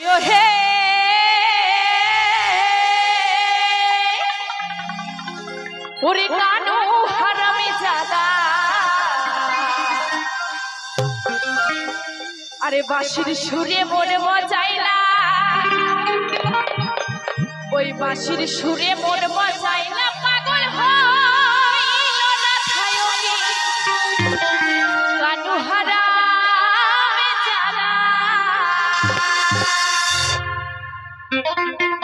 হে ওরে আরে বাসির সুরে মনে মজাইলা ওই বাসির সুরে মনে মজাই Música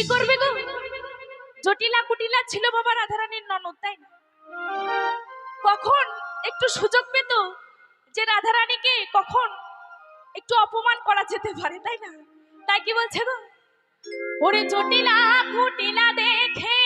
কি করবে গো? জটিলা কুটিলা ছিল বাবা রাধারানীর ননদ, তাই না? কখন একটু সুযোগ পেত যে রাধারানীকে কখন একটু অপমান করা যেতে পারে, তাই না? তাই কি বলছে গো? ওরে জটিলা কুটিলা দেখে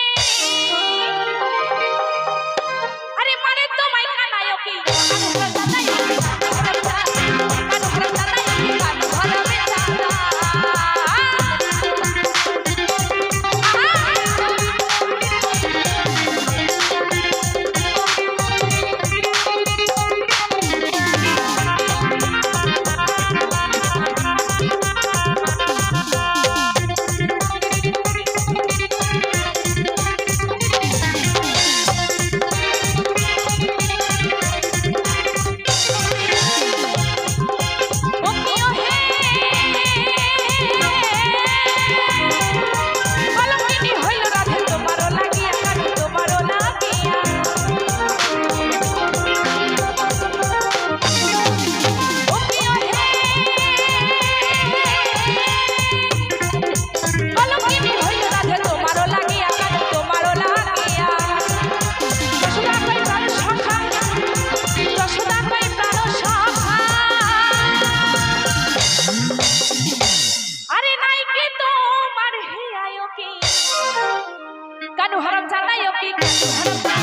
ভালো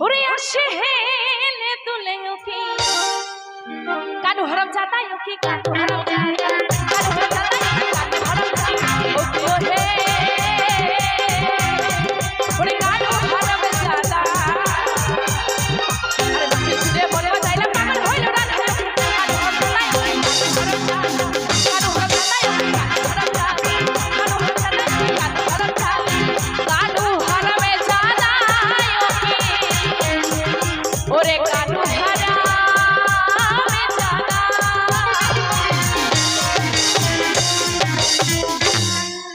ওরে আসে হেলে তুলে কানু হরম জাতা কানু হরম জাতা